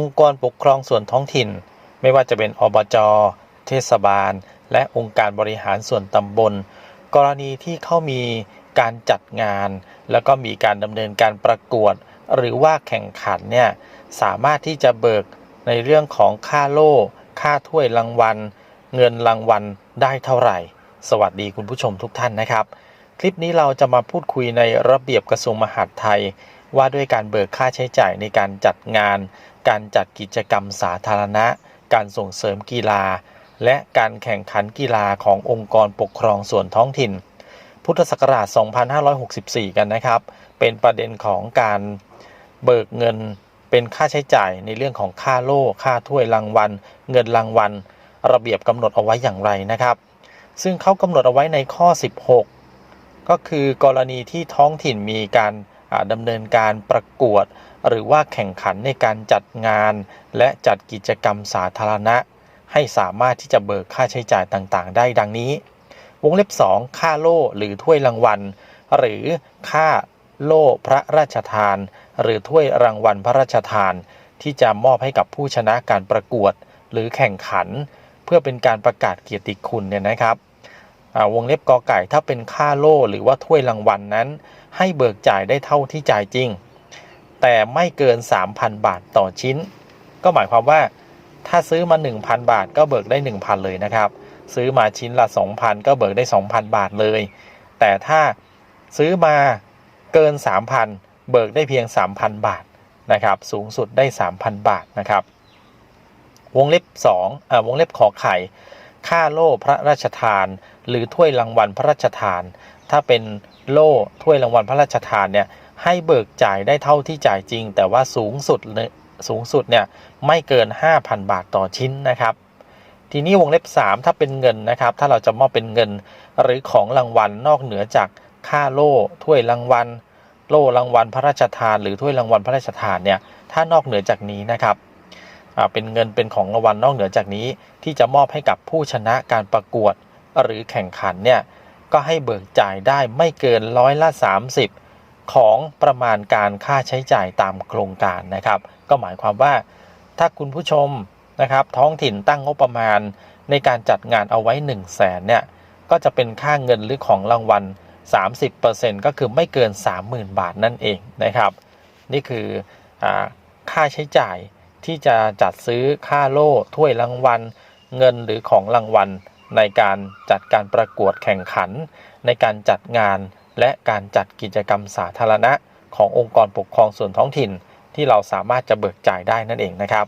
องค์กรปกครองส่วนท้องถิ่น ไม่ว่าจะเป็นอบจ เทศบาล และองค์การบริหารส่วนตำบล กรณีที่เขามีการจัดงาน แล้วก็มีการดำเนินการประกวด หรือว่าแข่งขันเนี่ยสามารถที่จะเบิกในเรื่องของค่าโล่ ค่าถ้วยรางวัล เงินรางวัลได้เท่าไหร่ สวัสดีคุณผู้ชมทุกท่านนะครับ คลิปนี้เราจะมาพูดคุยในระเบียบกระทรวงมหาดไทย ว่าด้วยการเบิกค่าใช้จ่ายในการจัดงาน การจัดกิจกรรมสาธารณะ การส่งเสริมกีฬา และการแข่งขันกีฬาขององค์กรปกครองส่วนท้องถิ่น พุทธศักราช 2564 กันนะครับ เป็นประเด็นของการเบิกเงินเป็นค่าใช้จ่ายในเรื่องของค่าโล่ ค่าถ้วยรางวัล เงินรางวัล ระเบียบกำหนดเอาไว้อย่างไรนะครับ ซึ่งเขากำหนดเอาไว้ในข้อ 16 ก็คือกรณีที่ท้องถิ่นมีการอ่าดำเนินการประกวด หรือว่าแข่งขันในการจัดงาน และจัดกิจกรรมสาธารณะ ให้สามารถที่จะเบิกค่าใช้จ่ายต่างๆ ได้ดังนี้ วงเล็บ 2 ค่าโล่หรือถ้วยรางวัล หรือค่าโล่พระราชทาน หรือถ้วยรางวัลพระราชทาน ที่จะมอบให้กับผู้ชนะการประกวด หรือแข่งขัน เพื่อเป็นการประกาศเกียรติคุณเนี่ยนะครับ วงเล็บกอไก่ถ้าเป็นค่าโล่หรือว่าถ้วยรางวัลนั้น ให้เบิกจ่ายได้เท่าที่จ่ายจริง แต่ไม่เกิน 3,000 บาทต่อชิ้น ก็หมายความว่า ถ้าซื้อมา 1,000 บาทก็เบิกได้ 1,000 เลยนะครับ ซื้อมาชิ้นละ 2,000 ก็เบิกได้ 2,000 บาทเลย แต่ถ้าซื้อมาเกิน 3,000 เบิกได้เพียง 3,000 บาทนะครับ สูงสุดได้ 3,000 บาทนะครับ วงเล็บ2อ่าวงเล็บขอไข่ ค่าโล่พระราชทานหรือถ้วยรางวัลพระราชทาน ถ้าเป็นโล่ถ้วยรางวัลพระราชทานเนี่ยให้เบิกจ่ายได้เท่าที่จ่ายจริง แต่ว่าสูงสุดเนี่ยสูงสุดเนี่ยไม่เกิน 5,000 บาทต่อชิ้นนะครับ ทีนี้วงเล็บ 3 ถ้าเป็นเงินนะครับ ถ้าเราจะมอบเป็นเงินหรือของรางวัลนอกเหนือจากค่าโล่ถ้วยรางวัล โล่รางวัลพระราชทาน หรือถ้วยรางวัลพระราชทานเนี่ยถ้านอกเหนือจากนี้นะครับเป็นเงินเป็นของรางวัลนอกเหนือจากนี้ ที่จะมอบให้กับผู้ชนะการประกวด หรือแข่งขันเนี่ยก็ให้เบิกจ่ายได้ไม่เกินร้อยละ 30 ของประมาณการค่าใช้จ่ายตามโครงการนะครับ ก็หมายความว่าถ้าคุณผู้ชมนะครับท้องถิ่นตั้งงบประมาณในการจัดงานเอาไว้ 1 0 0 0 0แสนเนี่ยก็จะเป็นค่าเงินหรือของรางวัล 30%ก็คือไม่เกิน 30,000 บาทนั่นเองนะครับ นี่คืออค่าใช้จ่ายที่จะจัดซื้อค่าโล่ถ้วยรางวัล เงินหรือของรางวัล ในการจัดการประกวดแข่งขัน ในการจัดงาน และการจัดกิจกรรมสาธารณะ ขององค์กรปกครองส่วนท้องถิ่น ที่เราสามารถจะเบิกจ่ายได้นั่นเองนะครับ